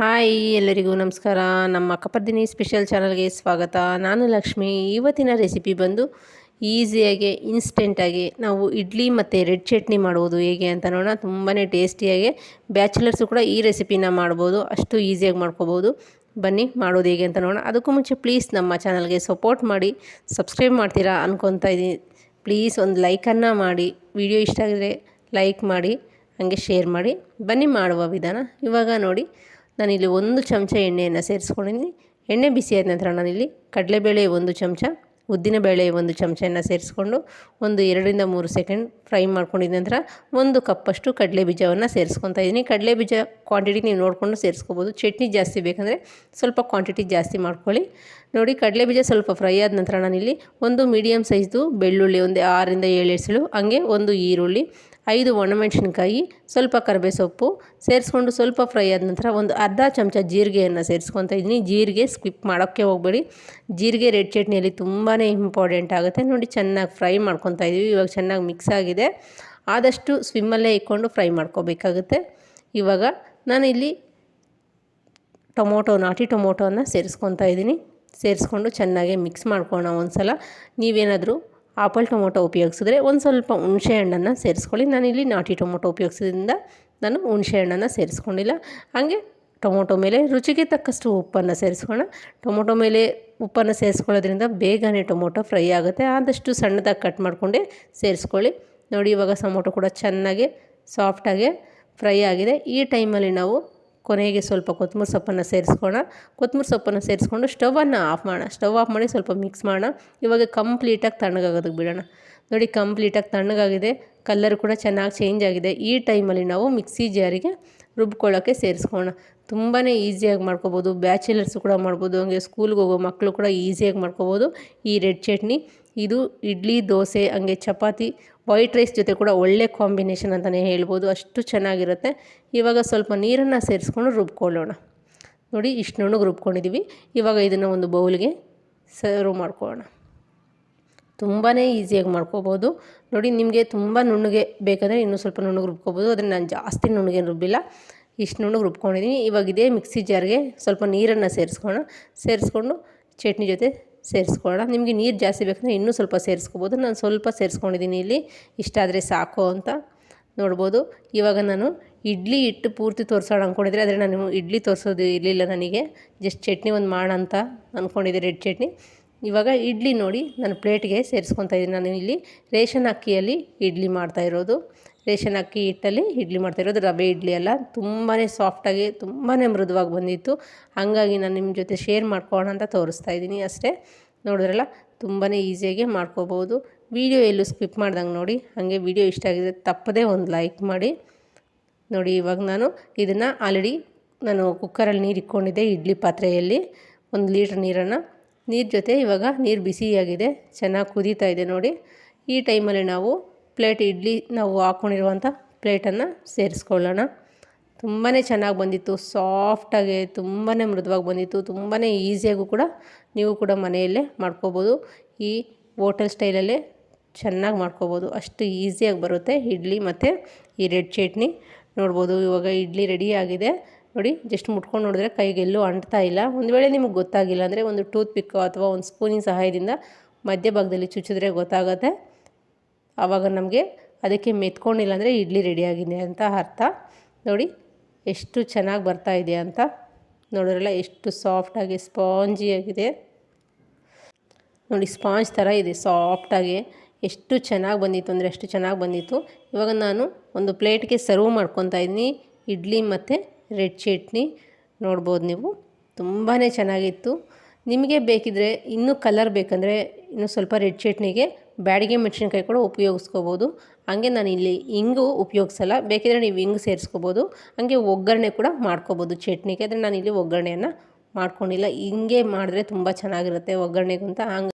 Hi, ಎಲ್ಲರಿಗೂ ನಮಸ್ಕಾರ. ನಮ್ಮ ಅಕ್ಕಪರ್ದಿನಿ ಸ್ಪೆಷಲ್ ಚಾನಲ್ಗೆ ಸ್ವಾಗತ. ನಾನು ಲಕ್ಷ್ಮಿ. ಇವತ್ತಿನ ರೆಸಿಪಿ ಬಂದು ಈಸಿಯಾಗಿ, ಇನ್ಸ್ಟೆಂಟಾಗಿ ನಾವು ಇಡ್ಲಿ ಮತ್ತು ರೆಡ್ ಚಟ್ನಿ ಮಾಡುವುದು ಹೇಗೆ ಅಂತ ನೋಡೋಣ. ತುಂಬಾ ಟೇಸ್ಟಿಯಾಗಿ ಬ್ಯಾಚುಲರ್ಸು ಕೂಡ ಈ ರೆಸಿಪಿನ ಮಾಡ್ಬೋದು. ಅಷ್ಟು ಈಸಿಯಾಗಿ ಮಾಡ್ಕೋಬೋದು. ಬನ್ನಿ, ಮಾಡೋದು ಹೇಗೆ ಅಂತ ನೋಡೋಣ. ಅದಕ್ಕೂ ಮುಂಚೆ ಪ್ಲೀಸ್ ನಮ್ಮ ಚಾನಲ್ಗೆ ಸಪೋರ್ಟ್ ಮಾಡಿ ಸಬ್ಸ್ಕ್ರೈಬ್ ಮಾಡ್ತೀರಾ ಅನ್ಕೊತಾ ಇದ್ದೀನಿ. ಪ್ಲೀಸ್ ಒಂದು ಲೈಕನ್ನು ಮಾಡಿ ವಿಡಿಯೋ ಇಷ್ಟ ಆಗಿದ್ರೆ ಲೈಕ್ ಮಾಡಿ, ಹಾಗೆ ಶೇರ್ ಮಾಡಿ. ಬನ್ನಿ, ಮಾಡುವ ವಿಧಾನ. ಇವಾಗ ನೋಡಿ ನಾನಿಲ್ಲಿ ಒಂದು ಚಮಚ ಎಣ್ಣೆಯನ್ನು ಸೇರಿಸ್ಕೊಂಡಿದ್ದೀನಿ. ಎಣ್ಣೆ ಬಿಸಿ ಆದ ನಂತರ ನಾನಿಲ್ಲಿ ಕಡಲೆಬೇಳೆ ಒಂದು ಚಮಚ ಉದ್ದಿನಬೇಳೆ ಒಂದು ಚಮಚವನ್ನು ಸೇರಿಸ್ಕೊಂಡು ಒಂದು ಎರಡರಿಂದ ಮೂರು ಸೆಕೆಂಡ್ ಫ್ರೈ ಮಾಡ್ಕೊಂಡಿದ್ದ ನಂತರ ಒಂದು ಕಪ್ಪಷ್ಟು ಕಡಲೆ ಬೀಜವನ್ನು ಸೇರಿಸ್ಕೊತಾ ಇದ್ದೀನಿ. ಕಡಲೆ ಬೀಜ ಕ್ವಾಂಟಿಟಿ ನೀವು ನೋಡಿಕೊಂಡು ಸೇರಿಸ್ಕೋಬೋದು. ಚಟ್ನಿ ಜಾಸ್ತಿ ಬೇಕಂದರೆ ಸ್ವಲ್ಪ ಕ್ವಾಂಟಿಟಿ ಜಾಸ್ತಿ ಮಾಡ್ಕೊಳ್ಳಿ. ನೋಡಿ, ಕಡಲೆ ಬೀಜ ಸ್ವಲ್ಪ ಫ್ರೈ ಆದ ನಂತರ ನಾನಿಲ್ಲಿ ಒಂದು ಮೀಡಿಯಮ್ ಸೈಜ್ದು ಬೆಳ್ಳುಳ್ಳಿ ಒಂದು ಆರರಿಂದ ಏಳು ಎಸಳು ಹಾಗೆ ಒಂದು ಈರುಳ್ಳಿ ಐದು ಒಣಮೆಣಸಿನಕಾಯಿ, ಸ್ವಲ್ಪ ಕರಿಬೇ ಸೊಪ್ಪು ಸೇರಿಸ್ಕೊಂಡು ಸ್ವಲ್ಪ ಫ್ರೈ ಆದ ನಂತರ ಒಂದು ಅರ್ಧ ಚಮಚ ಜೀರಿಗೆಯನ್ನು ಸೇರಿಸ್ಕೊತಾ ಇದ್ದೀನಿ. ಜೀರಿಗೆ ಸ್ಕಿಪ್ ಮಾಡೋಕ್ಕೆ ಹೋಗಬೇಡಿ. ಜೀರಿಗೆ ರೆಡ್ ಚಟ್ನಿಯಲ್ಲಿ ತುಂಬಾ ಇಂಪಾರ್ಟೆಂಟ್ ಆಗುತ್ತೆ. ನೋಡಿ ಚೆನ್ನಾಗಿ ಫ್ರೈ ಮಾಡ್ಕೊತಾ ಇದ್ದೀವಿ. ಇವಾಗ ಚೆನ್ನಾಗಿ ಮಿಕ್ಸ್ ಆಗಿದೆ. ಆದಷ್ಟು ಸ್ವಿಮ್ಮಲ್ಲೇ ಇಟ್ಕೊಂಡು ಫ್ರೈ ಮಾಡ್ಕೋಬೇಕಾಗುತ್ತೆ. ಇವಾಗ ನಾನಿಲ್ಲಿ ಟೊಮೊಟೊ, ನಾಟಿ ಟೊಮೊಟೊನ ಸೇರಿಸ್ಕೊತಾ ಇದ್ದೀನಿ. ಸೇರಿಸ್ಕೊಂಡು ಚೆನ್ನಾಗಿ ಮಿಕ್ಸ್ ಮಾಡ್ಕೋಣ ಒಂದು ಸಲ ನೀವೇನಾದರೂ ಆಪಲ್ ಟೊಮೊಟೊ ಉಪಯೋಗಿಸಿದ್ರೆ ಒಂದು ಸ್ವಲ್ಪ ಹುಣಸೆ ಹಣ್ಣನ್ನು ಸೇರಿಸ್ಕೊಳ್ಳಿ. ನಾನಿಲ್ಲಿ ನಾಟಿ ಟೊಮೊಟೊ ಉಪಯೋಗಿಸೋದ್ರಿಂದ ನಾನು ಹುಣಸೆ ಹಣ್ಣನ್ನು ಸೇರಿಸ್ಕೊಂಡಿಲ್ಲ. ಹಾಗೆ ಟೊಮೊಟೊ ಮೇಲೆ ರುಚಿಗೆ ತಕ್ಕಷ್ಟು ಉಪ್ಪನ್ನು ಸೇರಿಸ್ಕೊಳ್ಳೋಣ. ಟೊಮೊಟೊ ಮೇಲೆ ಉಪ್ಪನ್ನು ಸೇರಿಸ್ಕೊಳ್ಳೋದ್ರಿಂದ ಬೇಗನೆ ಟೊಮೊಟೊ ಫ್ರೈ ಆಗುತ್ತೆ. ಆದಷ್ಟು ಸಣ್ಣದಾಗಿ ಕಟ್ ಮಾಡಿಕೊಂಡೆ ಸೇರಿಸ್ಕೊಳ್ಳಿ. ನೋಡಿ ಇವಾಗ ಟೊಮೊಟೊ ಕೂಡ ಚೆನ್ನಾಗಿ ಸಾಫ್ಟಾಗಿ ಫ್ರೈ ಆಗಿದೆ. ಈ ಟೈಮಲ್ಲಿ ನಾವು ಕೊನೆಗೆ ಸ್ವಲ್ಪ ಕೊತ್ತಂಬರಿ ಸೊಪ್ಪನ್ನು ಸೇರಿಸ್ಕೋಣ ಕೊತ್ತಂಬರಿ ಸೊಪ್ಪನ್ನು ಸೇರಿಸ್ಕೊಂಡು ಸ್ಟವನ್ನು ಆಫ್ ಮಾಡೋಣ. ಸ್ಟವ್ ಆಫ್ ಮಾಡಿ ಸ್ವಲ್ಪ ಮಿಕ್ಸ್ ಮಾಡೋಣ. ಇವಾಗ ಕಂಪ್ಲೀಟಾಗಿ ತಣ್ಣಗಾಗೋದಕ್ಕೆ ಬಿಡೋಣ. ನೋಡಿ ಕಂಪ್ಲೀಟಾಗಿ ತಣ್ಣಗಾಗಿದೆ. ಕಲ್ಲರ್ ಕೂಡ ಚೆನ್ನಾಗಿ ಚೇಂಜ್ ಆಗಿದೆ. ಈ ಟೈಮಲ್ಲಿ ನಾವು ಮಿಕ್ಸಿ ಜಾರಿಗೆ ರುಬ್ಕೊಳ್ಳೋಕ್ಕೆ ಸೇರಿಸ್ಕೋಣ ತುಂಬಾ ಈಸಿಯಾಗಿ ಮಾಡ್ಕೋಬೋದು. ಬ್ಯಾಚುಲರ್ಸ್ ಕೂಡ ಮಾಡ್ಬೋದು. ಹಂಗೆ ಸ್ಕೂಲ್ಗೆ ಹೋಗೋ ಮಕ್ಕಳು ಕೂಡ ಈಸಿಯಾಗಿ ಮಾಡ್ಕೋಬೋದು. ಈ ರೆಡ್ ಚಟ್ನಿ. ಇದು ಇಡ್ಲಿ, ದೋಸೆ, ಹಂಗೆ ಚಪಾತಿ ವೈಟ್ ರೈಸ್ ಜೊತೆ ಕೂಡ ಒಳ್ಳೆ ಕಾಂಬಿನೇಷನ್ ಅಂತಲೇ ಹೇಳ್ಬೋದು. ಅಷ್ಟು ಚೆನ್ನಾಗಿರುತ್ತೆ. ಇವಾಗ ಸ್ವಲ್ಪ ನೀರನ್ನು ಸೇರಿಸ್ಕೊಂಡು ರುಬ್ಕೊಳ್ಳೋಣ. ನೋಡಿ, ಇಷ್ಟು ನುಣ್ಣಗೆ ರುಬ್ಕೊಂಡಿದ್ದೀವಿ ಇವಾಗ ಇದನ್ನು ಒಂದು ಬೌಲ್ಗೆ ಸರ್ವ್ ಮಾಡ್ಕೊಳ್ಳೋಣ. ತುಂಬಾ ಈಸಿಯಾಗಿ ಮಾಡ್ಕೋಬೋದು. ನೋಡಿ, ನಿಮಗೆ ತುಂಬ ನುಣ್ಣಗೆ ಬೇಕಾದರೆ ಇನ್ನೂ ಸ್ವಲ್ಪ ನುಣ್ಣಗೆ ರುಬ್ಕೋಬೋದು. ಆದರೆ ನಾನು ಜಾಸ್ತಿ ನುಣ್ಣಗೆ ರುಬ್ಬಿಲ್ಲ. ಇಷ್ಟು ನುಣ್ಣಗೆ ರುಬ್ಕೊಂಡಿದ್ದೀನಿ ಇವಾಗ ಇದೇ ಮಿಕ್ಸಿ ಜಾರ್ಗೆ ಸ್ವಲ್ಪ ನೀರನ್ನು ಸೇರಿಸ್ಕೊಳ್ಳೋಣ. ಸೇರಿಸ್ಕೊಂಡು ಚಟ್ನಿ ಜೊತೆ ಸೇರಿಸ್ಕೊಳ್ಳೋಣ. ನಿಮಗೆ ನೀರು ಜಾಸ್ತಿ ಬೇಕಂದರೆ ಇನ್ನೂ ಸ್ವಲ್ಪ ಸೇರಿಸ್ಕೋಬೋದು. ನಾನು ಸ್ವಲ್ಪ ಸೇರಿಸ್ಕೊಂಡಿದ್ದೀನಿ ಇಲ್ಲಿ. ಇಷ್ಟಾದರೆ ಸಾಕು ಅಂತ ನೋಡ್ಬೋದು. ಇವಾಗ ನಾನು ಇಡ್ಲಿ ಇಟ್ಟು ಪೂರ್ತಿ ತೋರಿಸೋಣ ಅಂದ್ಕೊಂಡಿದ್ರೆ ಆದರೆ ನಾನು ಇಡ್ಲಿ ತೋರಿಸೋದು ಇರಲಿಲ್ಲ ನನಗೆ. ಜಸ್ಟ್ ಚಟ್ನಿ ಒಂದು ಮಾಡೋಣ ಅಂತ ಅಂದ್ಕೊಂಡಿದ್ದೆ ರೆಡ್ ಚಟ್ನಿ. ಇವಾಗ ಇಡ್ಲಿ ನೋಡಿ ನಾನು ಪ್ಲೇಟ್ಗೆ ಸೇರಿಸ್ಕೊತಾ ಇದ್ದೀನಿ. ನಾನು ಇಲ್ಲಿ ರೇಷನ್ ಅಕ್ಕಿಯಲ್ಲಿ ಇಡ್ಲಿ ಮಾಡ್ತಾ ಇರೋದು. ರೇಷನ್ ಅಕ್ಕಿ ಹಿಟ್ಟಲ್ಲಿ ಇಡ್ಲಿ ಮಾಡ್ತಾಯಿರೋದು ರವೆ ಇಡ್ಲಿ ಅಲ್ಲ ತುಂಬಾ ಸಾಫ್ಟಾಗಿ ತುಂಬಾ ಮೃದುವಾಗಿ ಬಂದಿತ್ತು. ಹಾಗಾಗಿ ನಾನು ನಿಮ್ಮ ಜೊತೆ ಶೇರ್ ಮಾಡ್ಕೋಣ ಅಂತ ತೋರಿಸ್ತಾ ಇದ್ದೀನಿ ಅಷ್ಟೇ. ನೋಡಿದ್ರಲ್ಲ ತುಂಬಾ ಈಸಿಯಾಗಿ ಮಾಡ್ಕೋಬೋದು. ವೀಡಿಯೋ ಎಲ್ಲೂ ಸ್ಕಿಪ್ ಮಾಡ್ದಂಗೆ ನೋಡಿ. ಹಾಗೆ ವೀಡಿಯೋ ಇಷ್ಟ ಆಗಿದೆ ತಪ್ಪದೇ ಒಂದು ಲೈಕ್ ಮಾಡಿ. ನೋಡಿ, ಇವಾಗ ನಾನು ಇದನ್ನು ಆಲ್ರೆಡಿ ನಾನು ಕುಕ್ಕರಲ್ಲಿ ನೀರು ಇಟ್ಕೊಂಡಿದ್ದೆ, ಇಡ್ಲಿ ಪಾತ್ರೆಯಲ್ಲಿ. ಒಂದು ಲೀಟ್ರ್ ನೀರನ್ನು. ನೀರು ಜೊತೆ ಇವಾಗ ನೀರು ಬಿಸಿಯಾಗಿದೆ. ಚೆನ್ನಾಗಿ ಕುದೀತಾ ಇದೆ ನೋಡಿ. ಈ ಟೈಮಲ್ಲಿ ನಾವು ಪ್ಲೇಟ್ ಇಡ್ಲಿ ನಾವು ಹಾಕ್ಕೊಂಡಿರುವಂಥ ಪ್ಲೇಟನ್ನು ಸೇರಿಸ್ಕೊಳ್ಳೋಣ. ತುಂಬಾ ಚೆನ್ನಾಗಿ ಬಂದಿತ್ತು, ಸಾಫ್ಟಾಗಿ ತುಂಬಾ ಮೃದುವಾಗಿ ಬಂದಿತ್ತು ತುಂಬಾ ಈಸಿಯಾಗೂ ಕೂಡ ನೀವು ಕೂಡ ಮನೆಯಲ್ಲೇ ಮಾಡ್ಕೋಬೋದು. ಈ ಹೋಟೆಲ್ ಸ್ಟೈಲಲ್ಲೇ ಚೆನ್ನಾಗಿ ಮಾಡ್ಕೋಬೋದು. ಅಷ್ಟು ಈಸಿಯಾಗಿ ಬರುತ್ತೆ ಇಡ್ಲಿ ಮತ್ತು ಈ ರೆಡ್ ಚಟ್ನಿ. ನೋಡ್ಬೋದು ಇವಾಗ ಇಡ್ಲಿ ರೆಡಿ ಆಗಿದೆ. ನೋಡಿ, ಜಸ್ಟ್ ಮುಟ್ಕೊಂಡು ನೋಡಿದ್ರೆ ಕೈಗೆಲ್ಲೂ ಅಂಟ್ತಾ ಇಲ್ಲ. ಒಂದು ವೇಳೆ ನಿಮಗೆ ಗೊತ್ತಾಗಿಲ್ಲ ಅಂದರೆ ಒಂದು ಟೂತ್ ಪಿಕ್ಕು ಅಥವಾ ಒಂದು ಸ್ಪೂನಿನ ಸಹಾಯದಿಂದ ಮಧ್ಯಭಾಗದಲ್ಲಿ ಚುಚ್ಚಿದ್ರೆ ಗೊತ್ತಾಗುತ್ತೆ. ಆವಾಗ ನಮಗೆ ಅದಕ್ಕೆ ಮೆತ್ಕೊಂಡಿಲ್ಲ ಅಂದರೆ ಇಡ್ಲಿ ರೆಡಿಯಾಗಿದೆ ಅಂತ ಅರ್ಥ. ನೋಡಿ, ಎಷ್ಟು ಚೆನ್ನಾಗಿ ಬರ್ತಾ ಇದೆ ಅಂತ. ನೋಡಿದ್ರಲ್ಲ, ಎಷ್ಟು ಸಾಫ್ಟಾಗಿ ಸ್ಪಾಂಜಿಯಾಗಿದೆ ನೋಡಿ ಸ್ಪಾಂಜ್ ಥರ ಇದೆ ಸಾಫ್ಟಾಗಿ ಎಷ್ಟು ಚೆನ್ನಾಗಿ ಬಂದಿತ್ತು ಅಂದರೆ ಎಷ್ಟು ಚೆನ್ನಾಗಿ ಬಂದಿತ್ತು. ಇವಾಗ ನಾನು ಒಂದು ಪ್ಲೇಟ್ಗೆ ಸರ್ವ್ ಮಾಡ್ಕೊತಾ ಇದ್ದೀನಿ. ಇಡ್ಲಿ ಮತ್ತು ರೆಡ್ ಚಟ್ನಿ. ನೋಡ್ಬೋದು ನೀವು. ತುಂಬಾ ಚೆನ್ನಾಗಿತ್ತು. ನಿಮಗೆ ಬೇಕಿದ್ರೆ ಇನ್ನೂ ಕಲರ್ ಬೇಕಂದರೆ ಇನ್ನೂ ಸ್ವಲ್ಪ ರೆಡ್ ಚಟ್ನಿಗೆ ಬ್ಯಾಡಿಗೆ ಮೆಣಸಿನ್ಕಾಯಿ ಕೂಡ ಉಪಯೋಗಿಸ್ಕೋಬೋದು. ಹಾಗೆ ನಾನು ಇಲ್ಲಿ ಹಿಂಗು ಉಪಯೋಗಿಸಲ್ಲ, ಬೇಕಿದ್ರೆ ನೀವು ಹಿಂಗು ಸೇರಿಸ್ಕೋಬೋದು. ಹಾಗೆ ಒಗ್ಗರಣೆ ಕೂಡ ಮಾಡ್ಕೋಬೋದು ಚಟ್ನಿಗೆ. ಆದರೆ ನಾನು ಇಲ್ಲಿ ಒಗ್ಗರಣೆಯನ್ನು ಮಾಡ್ಕೊಂಡಿಲ್ಲ. ಹಿಂಗೆ ಮಾಡಿದ್ರೆ ತುಂಬ ಚೆನ್ನಾಗಿರುತ್ತೆ ಒಗ್ಗರಣೆಗಿಂತ. ಹಂಗೆ